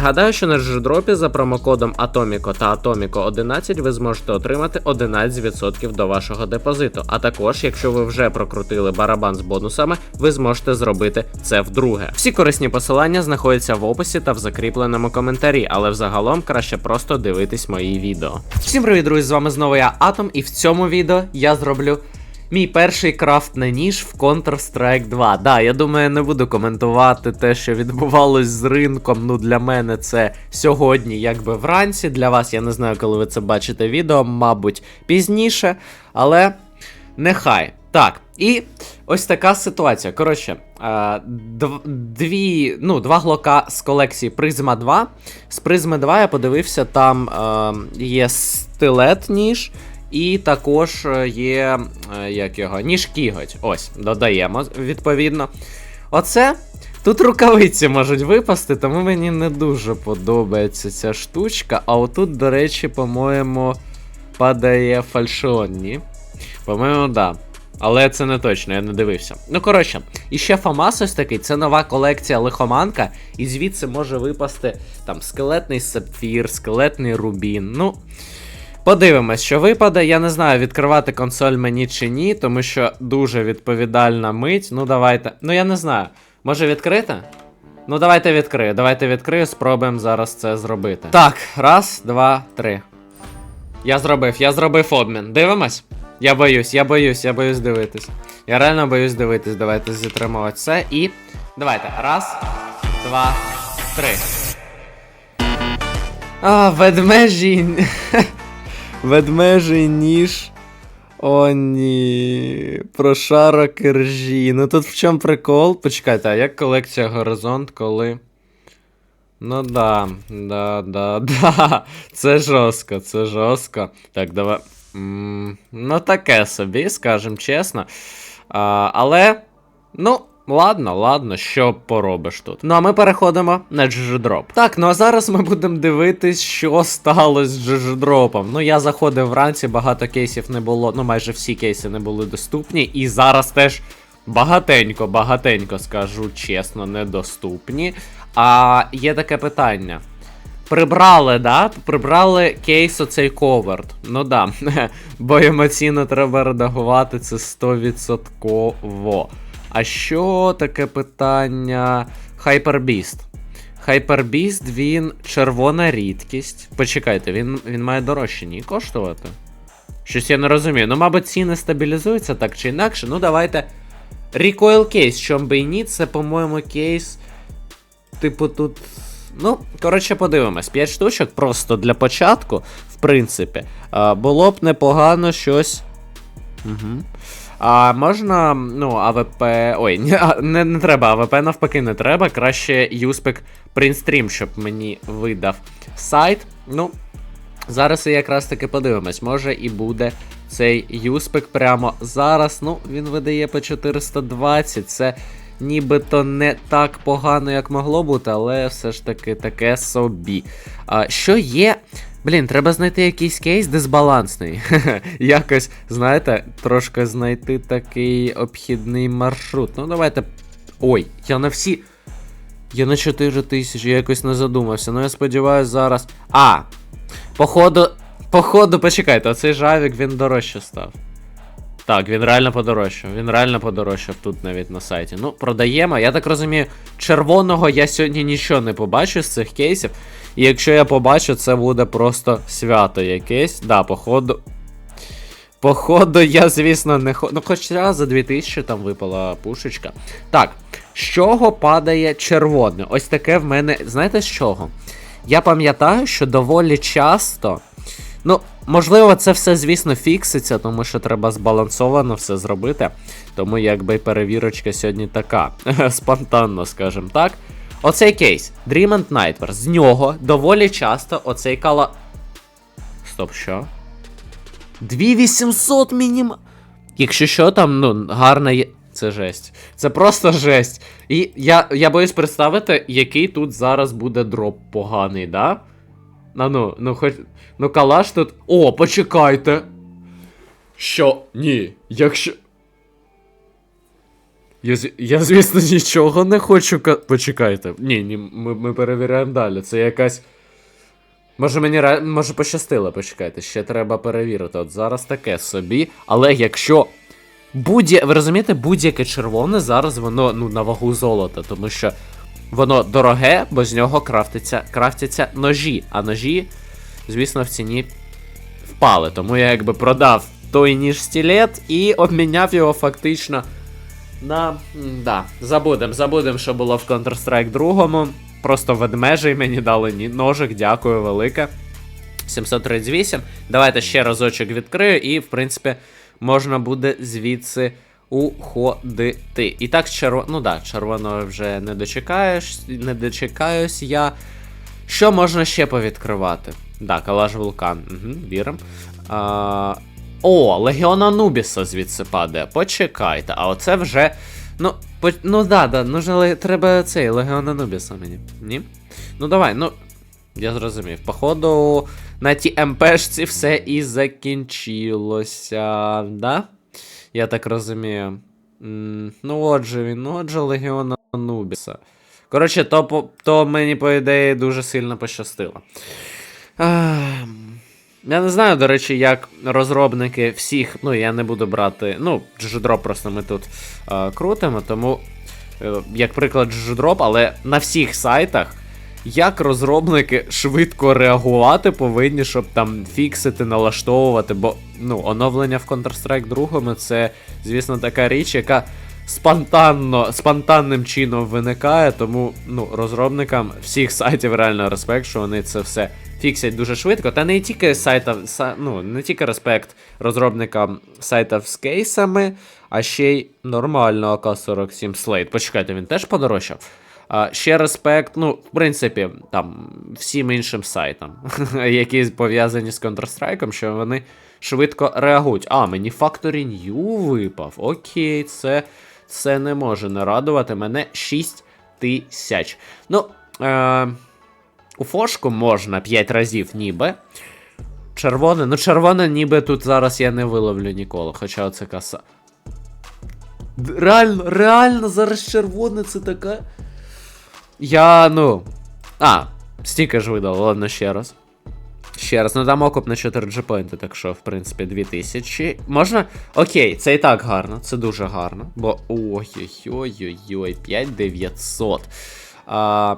Нагадаю, що на джедропі за промокодом Atomico та Atomico 11 ви зможете отримати 11% до вашого депозиту. А також, якщо ви вже прокрутили барабан з бонусами, ви зможете зробити це вдруге. Всі корисні посилання знаходяться в описі та в закріпленому коментарі, але взагалом краще просто дивитись мої відео. Всім привіт, друзі! З вами знову я Атом, і в цьому відео я зроблю. Мій перший крафт на ніж в Counter-Strike 2. Да, я думаю, я не буду коментувати те, що відбувалось з ринком. Ну, для мене це сьогодні, якби вранці. Для вас я не знаю, коли ви це бачите відео, мабуть, пізніше. Але нехай. Так, і ось така ситуація. Коротше, е, дв- дві, ну, два глока з колекції Призма 2. З Призми 2 я подивився, там е, є стилет ніж. І також е, є е, як його, ніж кіготь. Ось, додаємо, відповідно. Оце. Тут рукавиці можуть випасти, тому мені не дуже подобається ця штучка. А отут, до речі, по-моєму, падає фальшонні. По-моєму, да. Але це не точно, я не дивився. Ну, коротше, і ще Фамас ось такий, це нова колекція лихоманка, і звідси може випасти там скелетний сапфір, скелетний рубін. Ну. Подивимось, що випаде. Я не знаю, відкривати консоль мені чи ні, тому що дуже відповідальна мить. Ну, давайте. Ну, я не знаю. Може відкрити? Ну, давайте відкрию. Давайте відкрию, спробуємо зараз це зробити. Так, раз, два, три. Я зробив, я зробив обмін. Дивимось? Я боюсь, я боюсь, я боюсь дивитись. Я реально боюсь дивитись. Давайте зітримувати це і. Давайте. Раз, два, три. А, ведмежі. Ведмежий ніж. О, ні. Прошарок іржі. Ну тут в чому прикол? Почекайте, а як колекція Горизонт, коли. Ну да, да, да, да. Це жорстко, це жорстко. Так, давай. М, Ну, таке собі, скажем чесно. А, але. Ну. Ладно, ладно, що поробиш тут. Ну а ми переходимо на GG-дроп. Так, ну а зараз ми будемо дивитись, що сталося з GG-дропом. Ну я заходив вранці, багато кейсів не було, ну майже всі кейси не були доступні. І зараз теж багатенько, багатенько, скажу чесно, недоступні. А є таке питання. Прибрали, да? Прибрали кейс оцей коверт. Ну да. Бо емоційно треба редагувати це 100%. А що таке питання? Hyperbeast. Hyperbeast, він червона рідкість. Почекайте, він він має дорожче ні коштувати? Щось я не розумію. Ну, мабуть, ціни стабілізуються так чи інакше. Ну, давайте. Recoil кейс, чом би і ні, це, по-моєму, кейс. Типу, тут. Ну, коротше, подивимось. 5 штучок просто для початку, в принципі. Було б непогано щось. Угу. А можна, ну, АВП. Ой, не, не, треба, АВП навпаки не треба. Краще Юспек Принстрім, щоб мені видав сайт. Ну, зараз і якраз таки подивимось. Може і буде цей Юспек прямо зараз. Ну, він видає по 420. Це нібито не так погано, як могло бути, але все ж таки таке собі. А, Що є. Блін, треба знайти якийсь кейс дисбалансний. Якось, знаєте, трошки знайти такий обхідний маршрут. Ну, давайте. Ой, я на всі. Я на 4 тисячі, я якось не задумався. Ну я сподіваюся, зараз. А! Походу. Походу, почекайте, оцей жавік він дорожче став. Так, він реально подорожчав. Він реально подорожчав тут навіть на сайті. Ну, продаємо. Я так розумію, червоного я сьогодні нічого не побачу з цих кейсів. І якщо я побачу, це буде просто свято якесь. Да, походу. Походу, я, звісно, не хо. Ну, хоча за 2000 там випала пушечка. Так, з чого падає червоне? Ось таке в мене. Знаєте з чого? Я пам'ятаю, що доволі часто. Ну, можливо, це все, звісно, фікситься, тому що треба збалансовано все зробити. Тому якби перевірочка сьогодні така. Спонтанно, скажімо так. Оцей кейс, Dream and Nightmare, з нього доволі часто оцей кала. Стоп, що? 2800 мінім. Якщо що, там, ну, гарна є. Це жесть. Це просто жесть. І я я боюсь представити, який тут зараз буде дроп поганий, да? Ну, ну, ну, хоч. Ну, калаш тут. О, почекайте. Що? Ні. Якщо. Я, я, звісно, нічого не хочу. ка- Почекайте. Ні, ні, ми, ми перевіряємо далі. Це якась. Може мені ре- може пощастило, почекайте, ще треба перевірити. От зараз таке собі. Але якщо. Будь... Ви розумієте, будь-яке червоне зараз воно ну, на вагу золота, тому що воно дороге, бо з нього крафтиться, крафтяться ножі. А ножі, звісно, в ціні впали. Тому я якби продав той ніж стілет і обміняв його фактично на. Да, забудем, забудем, що було в Counter-Strike 2. Просто ведмежий мені дали ножик, дякую велике. 738. Давайте ще разочок відкрию, і, в принципі, можна буде звідси уходити. І так, черво... ну да, червоного вже не дочекаєш, не дочекаюсь я. Що можна ще повідкривати? Да, калаш вулкан. Угу, вірим. А... О, Легіон Анубіса звідси падає. Почекайте, а оце вже. Ну, по... ну да, да, ну ж але треба цей Легіон Анубіса мені. Ні? Ну давай, ну. Я зрозумів. Походу, на тій МПшці все і закінчилося, да? Я так розумію. Ну отже він, ну отже Легіон Анубіса. Коротше, то, то мені, по ідеї, дуже сильно пощастило. Я не знаю, до речі, як розробники всіх. Ну, я не буду брати. Ну, GGDrop просто ми тут е, крутимо, тому, е, як приклад GGDrop, але на всіх сайтах. Як розробники швидко реагувати повинні, щоб там фіксити, налаштовувати, бо ну, оновлення в Counter-Strike 2 це, звісно, така річ, яка спонтанно, спонтанним чином виникає, тому ну, розробникам всіх сайтів реально респект, що вони це все фіксять дуже швидко. Та не тільки сайтів, са- ну, не тільки респект розробникам сайтів з кейсами, а ще й нормально АК-47 Slate. Почекайте, він теж подорожчав. Ще респект, ну, в принципі, там, всім іншим сайтам, які пов'язані з Counter-Strike, що вони швидко реагують. А, мені Factory New випав. Окей, це, це не може не радувати. Мене 6 тисяч. Ну, е, у фошку можна 5 разів ніби. Червоне, ну червоне ніби тут зараз я не виловлю ніколи, хоча оце каса. Реально, реально, зараз червоне це така. Я, ну. А, стільки ж видав, ладно, ще раз. Ще раз, ну там окуп на 4 джепоінти, так що, в принципі, 2000. Можна. Окей, це і так гарно, це дуже гарно. Бо. Ой-ой-ой-ой, 5900. А,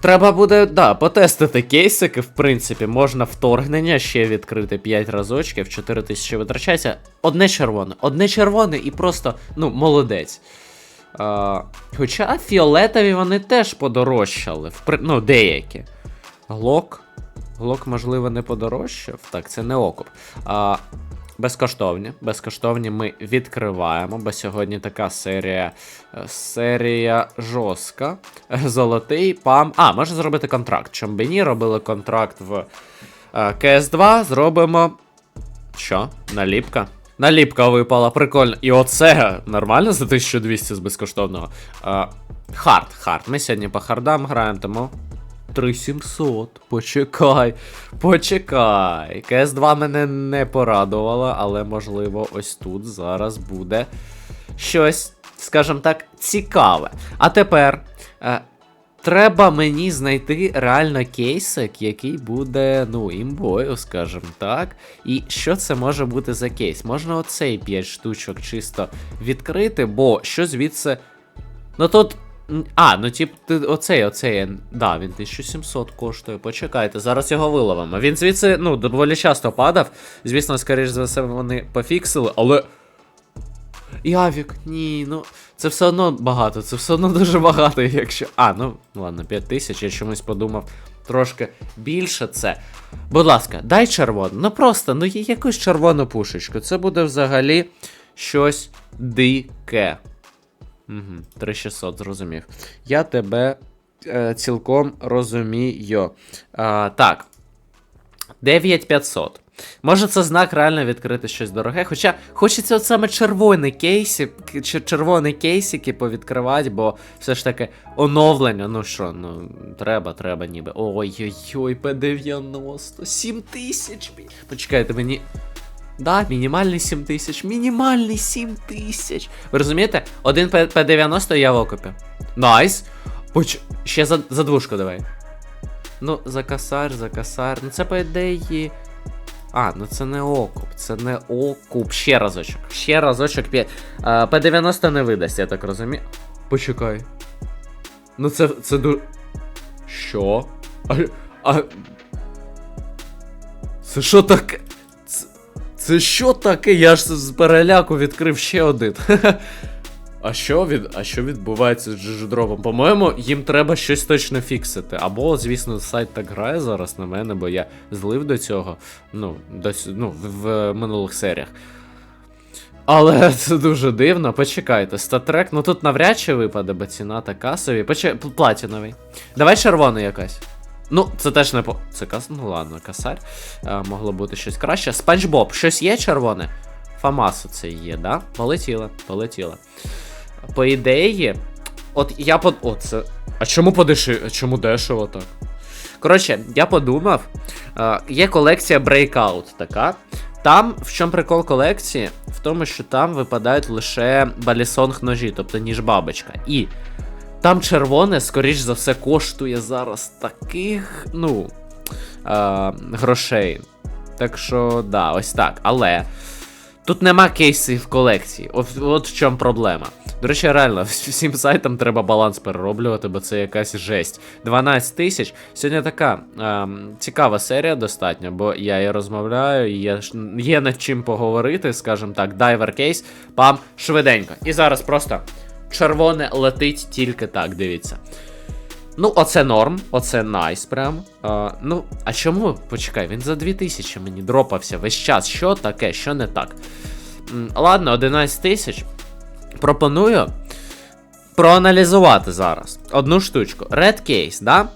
Треба буде, да, потестити кейсики, в принципі, можна вторгнення ще відкрити 5 разочків, 4000 витрачається. Одне червоне, одне червоне і просто, ну, молодець. А, хоча фіолетові вони теж подорожчали. Ну, деякі. Глок. Глок, можливо, не подорожчав. Так, це не окуп. А, безкоштовні. Безкоштовні ми відкриваємо, бо сьогодні така серія. е, Серія жорстка. Золотий пам. А, можна зробити контракт. Чомбені робили контракт в е, cs 2 зробимо. Що? Наліпка? Наліпка випала, прикольно. І оце нормально за 1200 з безкоштовного. А, хард, хард. Ми сьогодні по хардам граємо, тому. 3700. Почекай. Почекай. КС 2 мене не порадувала, але можливо ось тут зараз буде щось, скажімо так, цікаве. А тепер. Треба мені знайти реально кейсик, який буде, ну, імбою, скажімо так. І що це може бути за кейс? Можна оцей 5 штучок чисто відкрити, бо що звідси. Ну тут. А, ну тип, ти, оцей, оцей. Да, він 1700 коштує. Почекайте, зараз його виловимо. Він звідси, ну, доволі часто падав. Звісно, скоріш за все, вони пофіксили, але. І Авік, ні, ну це все одно багато, це все одно дуже багато, якщо. А, ну ладно, 5 тисяч, я чомусь подумав трошки більше це. Будь ласка, дай червону. Ну просто, ну якусь червону пушечку. Це буде взагалі щось дике. Угу, 3600, зрозумів. Я тебе е, цілком розумію. А, так. 9500. Може, це знак реально відкрити щось дороге. Хоча хочеться от саме червоний кейсик, чи червоний кейсики повідкривати, бо все ж таки оновлення. Ну що, ну треба, треба ніби. Ой-ой-ой, П90, 7 тисяч. Почекайте, мені. Да, мінімальний 7 тисяч. Мінімальний 7 тисяч. Ви розумієте? Один П- П90 я в окупі. Найс. Поч... Ще за, за двушку давай. Ну, за косарь, за косарь. Ну це по ідеї. А, ну це не окуп, це не окуп. Ще разочок. Ще разочок. п'ять. А, П90 не видасть, я так розумію. Почекай. Ну це. це ду. Що? А. а... Це що таке? Це, це що таке? Я ж з переляку відкрив ще один. А що від, а що відбувається з джидждропом? По-моєму, їм треба щось точно фіксити. Або, звісно, сайт так грає зараз на мене, бо я злив до цього. Ну, до, ну в, минулих серіях. Але це дуже дивно. Почекайте, статрек, ну тут навряд чи випаде, бо ціна така собі. Поче... п- Платіновий. Давай червоний якась. Ну, це теж не по. Це кас. Ну ладно, касарь. А, могло бути щось краще. Спанч Боб, щось є червоне? Фамасу це є, да? Полетіло, полетіло. По ідеї, от я под. О, це. А чому подешев... Чому дешево так? Коротше, я подумав, е, є колекція Breakout така. Там, в чому прикол колекції? В тому, що там випадають лише балісонг ножі, тобто ніж бабочка. І там червоне, скоріш за все, коштує зараз таких, ну, е, грошей. Так що, да, ось так. Але тут нема кейсів в колекції. От, от в чому проблема. До речі, реально, всім сайтам треба баланс перероблювати, бо це якась жесть. 12 тисяч. Сьогодні така ем, цікава серія достатньо, бо я і розмовляю, і є, є над чим поговорити, скажімо так, дайвер кейс, пам, швиденько. І зараз просто червоне летить тільки так, дивіться. Ну, оце норм, оце найс прям. А, ну, а чому? Почекай, він за 2000 мені дропався весь час. Що таке, що не так? Ладно, 11 тисяч. Пропоную проаналізувати зараз одну штучку. Red Case, да?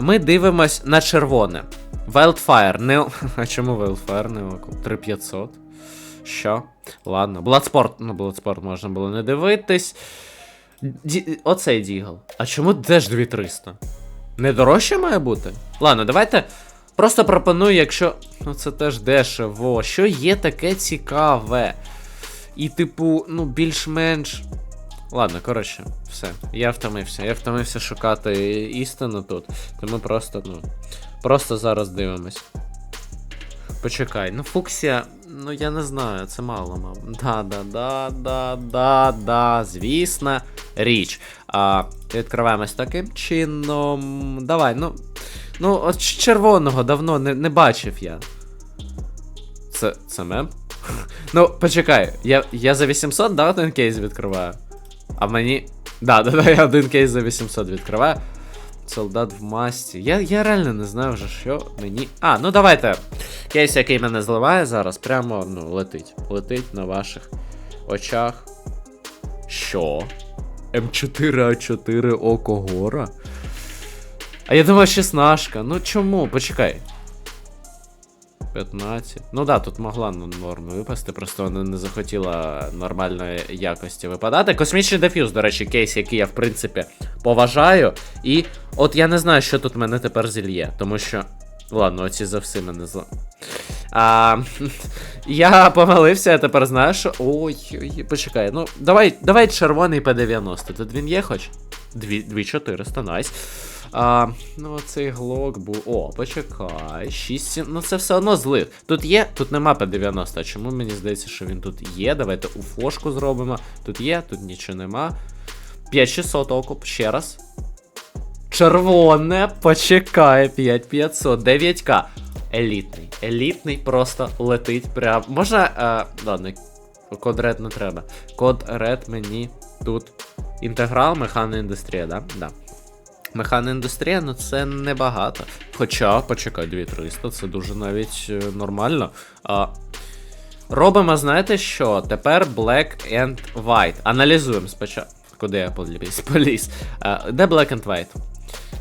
Ми дивимось на червоне. Wildfire, не. А чому Wildfire не окуп? 3500. Що? Ладно. Bloodsport, ну, Bloodsport можна було не дивитись. Ді... Оцей Дігл. А чому теж 2300? Не дорожче має бути? Ладно, давайте. Просто пропоную, якщо. Ну це теж дешево. Що є таке цікаве? І, типу, ну, більш-менш. Ладно, коротше, все. Я втомився. Я втомився шукати істину тут. Тому просто, ну. Просто зараз дивимось. Почекай, ну Фуксія, ну я не знаю, це мало, мам. Да, да, да, да, да, да, звісна річ. А, відкриваємось таким чином. Давай, ну. Ну, от червоного давно не, не бачив я. Це. це мем? Ну, почекай, я, я за 800, да, один кейс відкриваю. А мені. Да, да, да, я один кейс за 800 відкриваю. Солдат в масті. Я, я реально не знаю вже, що мені. А, ну давайте. Кейс, який мене зливає зараз, прямо ну, летить. Летить на ваших очах. Що? М4А4 Око Гора? А я думаю, 16. Ну чому? Почекай. 15. Ну да, тут могла ну, норма випасти, просто вона не захотіла нормальної якості випадати. Космічний дефюз, до речі, кейс, який я, в принципі, поважаю. І от я не знаю, що тут мене тепер зільє, тому що. Ладно, оці за все мене зла. А, я помилився, я тепер знаю, що. Ой, ой, почекай. Ну, давай, давай червоний П90. Тут він є хоч? 2400, найс. А, ну, оцей глок був. О, почекай. 6. Ну це все одно злив. Тут є, тут нема П90. Чому мені здається, що він тут є? Давайте у флошку зробимо. Тут є, тут нічого нема. 5600 окуп, ще раз. Червоне, почекай, 5500, 9к. Елітний. Елітний просто летить прям. Можна. Е, ладно, код ред не треба. Код ред мені тут. Інтеграл, механа індустрія, да? Да. Механа індустрія, ну це небагато. Хоча, почекай, 2300, це дуже навіть е, нормально. А, робимо, знаєте що? Тепер Black and White. Аналізуємо спочатку. Куди я поліз? Поліз. А, де Black and White?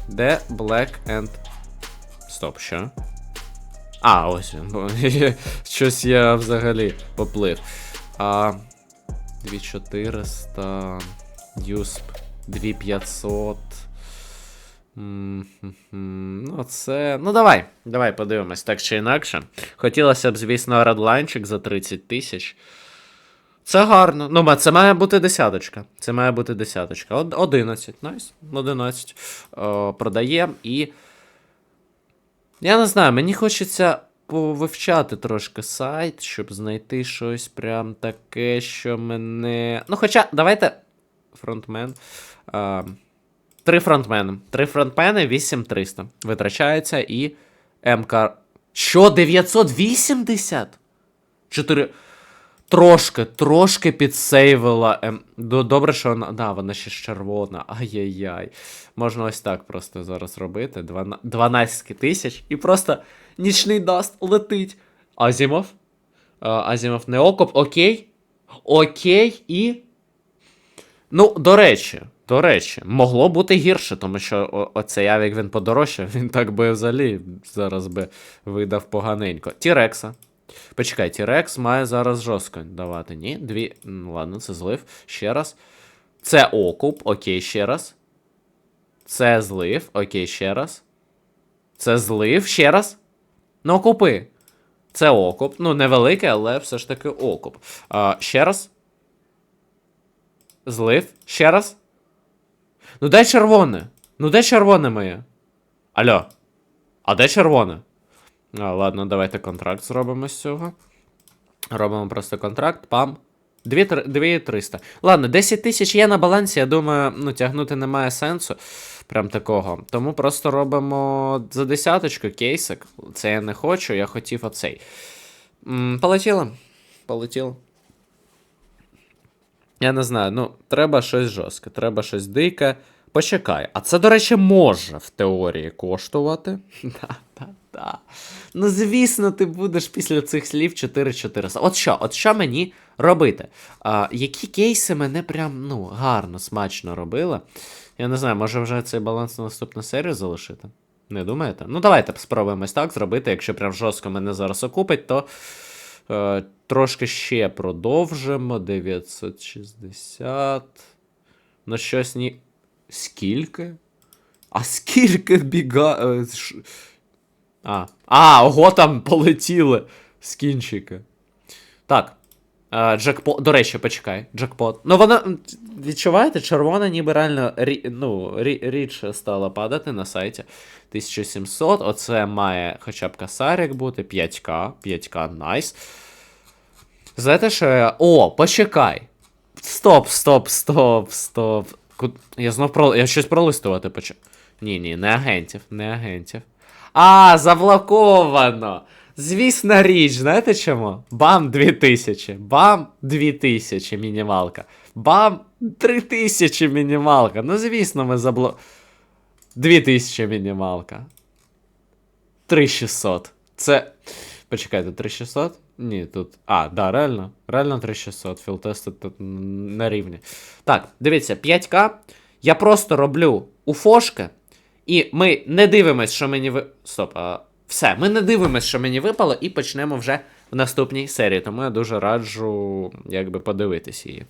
Де Black and. Стоп, що? А, ось він. Щось я взагалі поплив. А, 2400. Юсп 2500. Ну, це. Ну, давай. Давай подивимось так чи інакше. Хотілося б, звісно, редлайнчик за 30 тисяч. Це гарно. Ну, це має бути десяточка. Це має бути десяточка. Од- 11. Найс. 11. О, продаємо і. Я не знаю, мені хочеться повивчати трошки сайт, щоб знайти щось прям таке, що мене. Ну, хоча, давайте. Фронтмен. А, три фронтмени. Три фронтмени 8300. Витрачається і МК. Що, 980? 4. Трошки, трошки підсейвила. Добре, що вона. Да, вона ще червона. Ай-яй-яй. Можна ось так просто зараз робити. 12 тисяч. І просто нічний даст летить. Азімов. Азімов не окоп. Окей. Окей і. Ну, до речі, до речі, могло бути гірше, тому що оцей авік він подорожчав, він так би взагалі зараз би видав поганенько. Тірекса. Почекай, Тірекс має зараз жорстко давати. Ні? Дві. Ну, ладно, це злив. Ще раз. Це окуп, окей, ще раз. Це злив, окей, ще раз. Це злив, ще раз. Ну, окупи. Це окуп. Ну, невеликий, але все ж таки окуп. А, ще раз. Злив. Ще раз. Ну де червоне? Ну де червоне моє? Алло. А де червоне? А, ладно, давайте контракт зробимо з цього. Робимо просто контракт, пам. 2300. Ладно, 10 тисяч є на балансі, я думаю, ну, тягнути немає сенсу. Прям такого. Тому просто робимо за десяточку кейсик. Це я не хочу, я хотів оцей. М, полетіло. Полетіло. Я не знаю, ну, треба щось жорстке, треба щось дике. Почекай, а це, до речі, може в теорії коштувати. Да, да, да. Ну, звісно, ти будеш після цих слів 4400. От що, от що мені робити? А, які кейси мене прям ну, гарно, смачно робили? Я не знаю, може вже цей баланс на наступну серію залишити? Не думаєте? Ну, давайте спробуємо ось так зробити. Якщо прям жорстко мене зараз окупить, то е, трошки ще продовжимо. 960. Ну, щось ні. Скільки? А скільки біга. е, А, а, ого, там полетіли скінчики. Так. Е, Джекпот. До речі, почекай. Джекпот. Ну, вона. Відчуваєте, червона ніби реально рі, ну, рі, річ стала падати на сайті. 1700. Оце має хоча б касарик бути. 5К. 5К, найс. Знаєте, що я. О, почекай. Стоп, стоп, стоп, стоп. Ку- Я знов про. Я щось пролистувати почав. Ні, ні, не агентів, не агентів. А, заблоковано! Звісна річ, знаєте чому? Бам 2000, бам 2000 мінімалка. Бам 3000 мінімалка. Ну, звісно, ми забло. 2000 мінімалка. 3600. Це. Почекайте, 3600? Ні, тут. А, да, реально. Реально 3600. Філтести тут на рівні. Так, дивіться, 5К. Я просто роблю у фошки, І ми не дивимось, що мені ви. Стоп, а. Все, ми не дивимось, що мені випало, і почнемо вже в наступній серії. Тому я дуже раджу, якби, подивитись її.